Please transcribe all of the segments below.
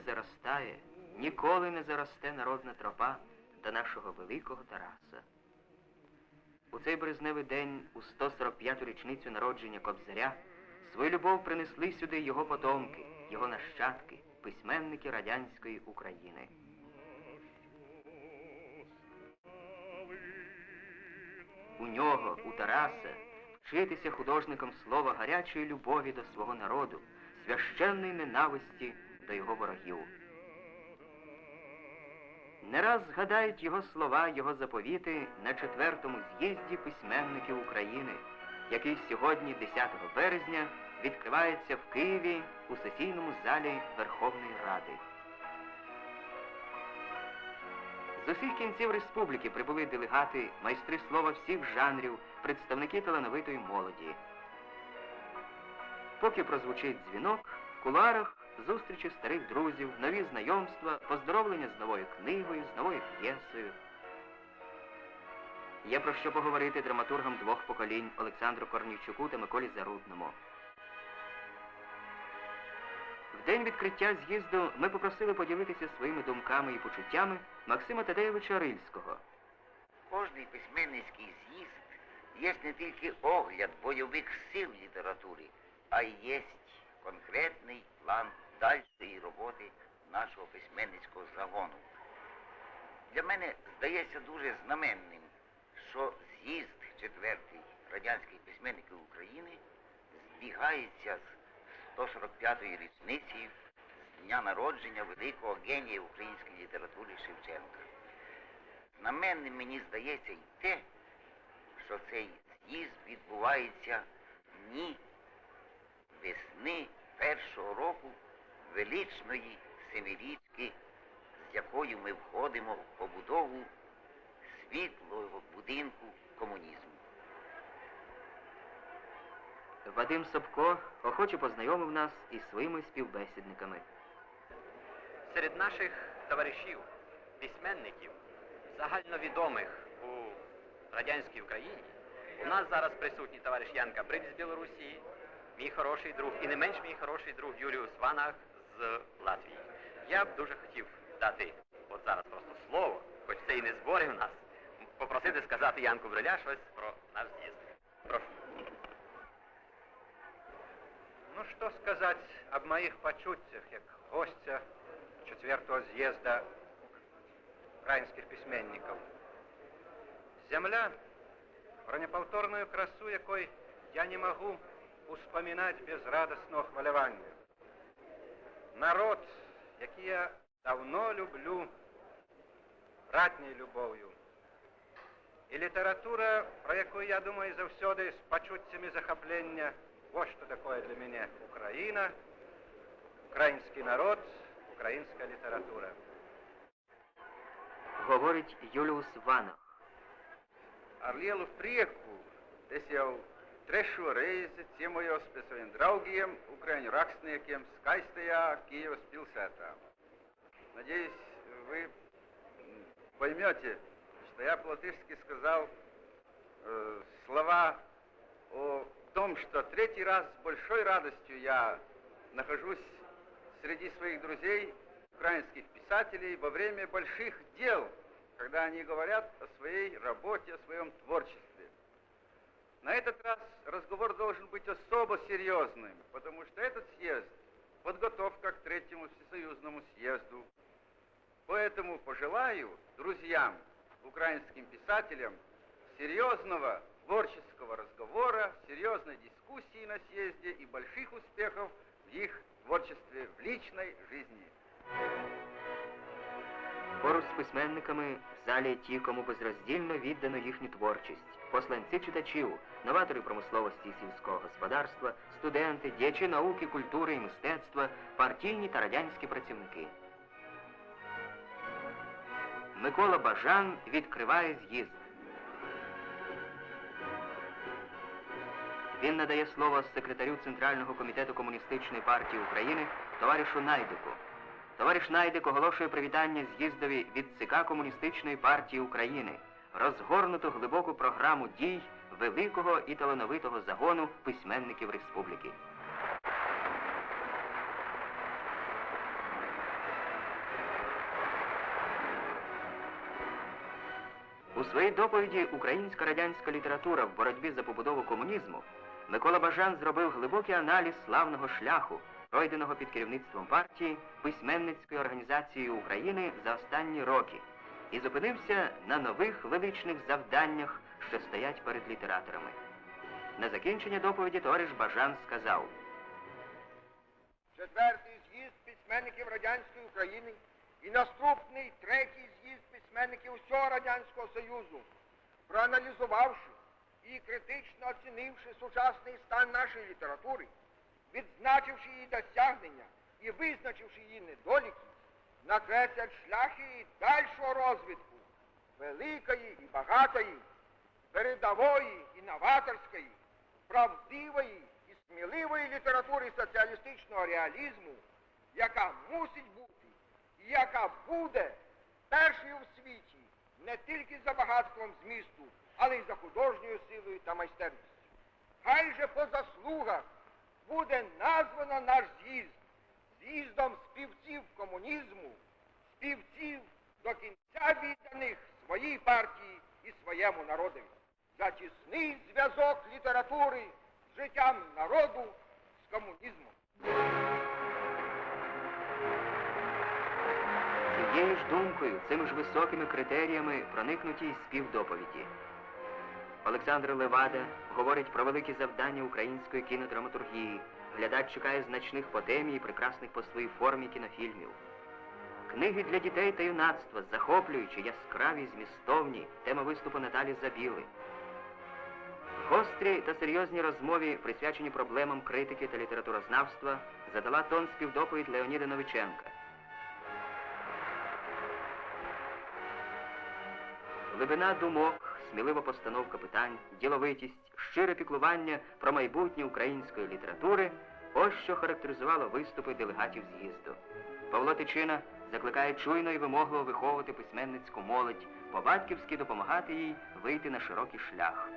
заростає, ніколи не заросте народна тропа до нашого великого Тараса. У цей березневий день, у 145-ту річницю народження Кобзаря, свою любов принесли сюди його потомки, його нащадки, письменники радянської України. У нього, у Тараса, вчитися художникам слова гарячої любові до свого народу, священної ненависті до його ворогів. Не раз згадають його слова, його заповіти на четвертому з'їзді письменників України, який сьогодні, 10 березня, відкривається в Києві у сесійному залі Верховної Ради. З усіх кінців республіки прибули делегати, майстри слова всіх жанрів, представники талановитої молоді. Поки прозвучить дзвінок, в кулуарах зустрічі старих друзів, нові знайомства, поздоровлення з новою книгою, з новою п'єсою. Є про що поговорити драматургам двох поколінь Олександру Корнійчуку та Миколі Зарудному. В день відкриття з'їзду ми попросили поділитися своїми думками і почуттями Максима Тадеєвича Рильського. Кожний письменницький з'їзд є не тільки огляд бойових сил літератури, а й є конкретний план дальшої роботи нашого письменницького загону. Для мене здається дуже знаменним, що з'їзд четвертий радянських письменників України збігається з 145-ї річниці з дня народження великого генія української літератури Шевченка. Знаменним мені здається й те, що цей з'їзд відбувається дні весни першого року величної семирічки, з якою ми входимо в побудову світлого будинку комунізму. Вадим Собко охоче познайомив нас із своїми співбесідниками. Серед наших товаришів, письменників, загальновідомих у радянській Україні, у нас зараз присутній товариш Ян Кабрик з Білорусі, мій хороший друг, і не менш мій хороший друг Юліус Ванах з Латвії. Я б дуже хотів дати от зараз просто слово, хоч це і не збори у нас, попросити сказати Янку Бриля щось про наш з'їзд. Прошу. Ну, что сказать об моих почуттях, як гостя четвертого з'їзда українських письменників. Земля, про неповторную красу якой я не могу успоминать без радостного хвалевания. Народ, який я давно люблю, ратней любов'ю. І література, про яку я думаю завсёды з почуттями захоплення, вот что такое для меня Украина, український народ, українська література. Говорить Юліус Ванах. ar lielu prieku es jau trešo reizi ciemojos pie saviem draugiem, ukraiņu rakstniekiem skaistajā Киевas pilsētā. Надеюсь, вы поймете, что я по-латышски сказал э, слова о том, что третий раз с большой радостью я нахожусь среди своих друзей, украинских писателей, во время больших дел, когда они говорят о своей работе, о своем творчестве. На этот раз разговор должен быть особо серьезным, потому что этот съезд – подготовка к третьему всесоюзному съезду. Поэтому пожелаю друзьям, украинским писателям, серьезного творческого разговора, серьезной дискуссии на съезде и больших успехов в их творчестве, в личной жизни. Поруч з письменниками залі ті, кому безроздільно віддано їхню творчість, посланці читачів, новатори промисловості і сільського господарства, студенти, діячі науки, культури і мистецтва, партійні та радянські працівники. Микола Бажан відкриває з'їзд. Він надає слово секретарю Центрального комітету Комуністичної партії України товаришу Найдику. Товариш Найдик оголошує привітання з'їздові від ЦК Комуністичної партії України, розгорнуту глибоку програму дій великого і талановитого загону письменників республіки. У своїй доповіді Українська радянська література в боротьбі за побудову комунізму Микола Бажан зробив глибокий аналіз славного шляху пройденого під керівництвом партії письменницької організації України за останні роки, і зупинився на нових величних завданнях, що стоять перед літераторами. На закінчення доповіді товариш Бажан сказав. четвертий з'їзд письменників Радянської України і наступний третій з'їзд письменників усього Радянського Союзу, проаналізувавши і критично оцінивши сучасний стан нашої літератури, відзначивши її досягнення і визначивши її недоліки, накреслять шляхи дальшого розвитку великої і багатої, передової і новаторської, правдивої і сміливої літератури соціалістичного реалізму, яка мусить бути і яка буде першою в світі не тільки за багатством змісту, але й за художньою силою та майстерністю. Хай же по заслугах буде названо наш з'їзд з'їздом співців комунізму, співців до кінця відданих своїй партії і своєму народові. За тісний зв'язок літератури з життям народу з комунізмом. Цією ж думкою, цими ж високими критеріями проникнуті й співдоповіді. Олександр Левада говорить про великі завдання української кінодраматургії. Глядач чекає значних по темі і прекрасних по своїй формі кінофільмів. Книги для дітей та юнацтва, захоплюючі, яскраві, змістовні, тема виступу Наталі Забіли. Гострі та серйозні розмові, присвячені проблемам критики та літературознавства, задала тон співдоповідь Леоніда Новиченка. Глибина думок, смілива постановка питань, діловитість, щире піклування про майбутнє української літератури ось що характеризувало виступи делегатів з'їзду. Павло Тичина закликає чуйно і вимогливо виховувати письменницьку молодь, по-батьківськи допомагати їй вийти на широкий шлях.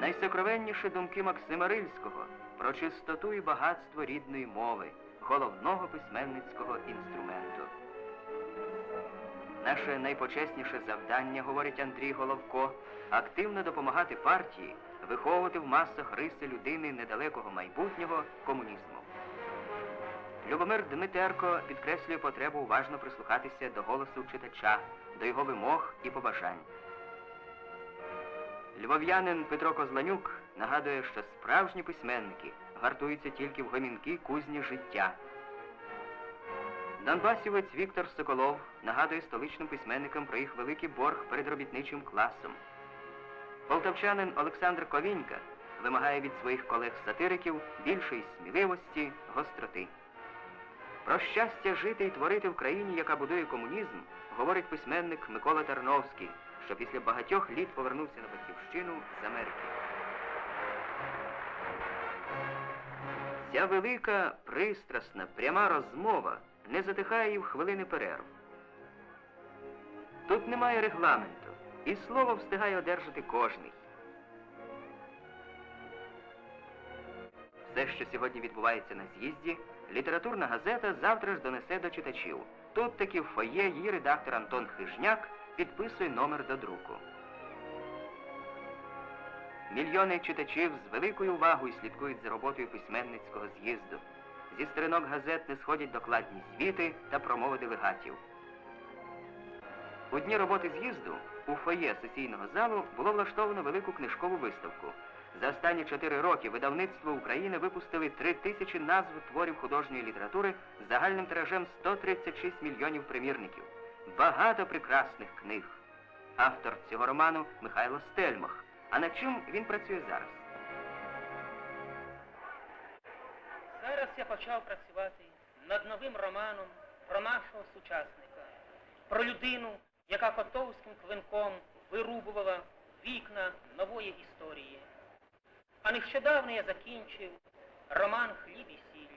Найсокровенніші думки Максима Рильського про чистоту і багатство рідної мови, головного письменницького інструменту. Наше найпочесніше завдання, говорить Андрій Головко, активно допомагати партії виховувати в масах риси людини недалекого майбутнього комунізму. Любомир Дмитерко підкреслює потребу уважно прислухатися до голосу читача, до його вимог і побажань. Львов'янин Петро Козланюк нагадує, що справжні письменники гартуються тільки в гомінки кузні життя. Донбасівець Віктор Соколов нагадує столичним письменникам про їх великий борг перед робітничим класом. Полтавчанин Олександр Ковінька вимагає від своїх колег-сатириків більшої сміливості, гостроти. Про щастя жити і творити в країні, яка будує комунізм, говорить письменник Микола Тарновський, що після багатьох літ повернувся на батьківщину з Америки. Ця велика, пристрасна, пряма розмова не затихає і в хвилини перерв. Тут немає регламенту, і слово встигає одержати кожний. Все, що сьогодні відбувається на з'їзді, літературна газета завтра ж донесе до читачів. Тут таки в фоє її редактор Антон Хижняк підписує номер до друку. Мільйони читачів з великою увагою слідкують за роботою письменницького з'їзду. Зі сторінок газет не сходять докладні звіти та промови делегатів. У дні роботи з'їзду у фоє сесійного залу було влаштовано велику книжкову виставку. За останні чотири роки видавництво України випустили три тисячі назв творів художньої літератури з загальним тиражем 136 мільйонів примірників. Багато прекрасних книг. Автор цього роману Михайло Стельмах. А над чим він працює зараз? Зараз я почав працювати над новим романом про нашого сучасника, про людину, яка котовським клинком вирубувала вікна нової історії. А нещодавно я закінчив роман Хліб і сіль.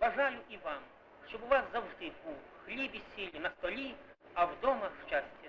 Бажаю і вам, щоб у вас завжди був хліб і сіль на столі, а вдома щастя.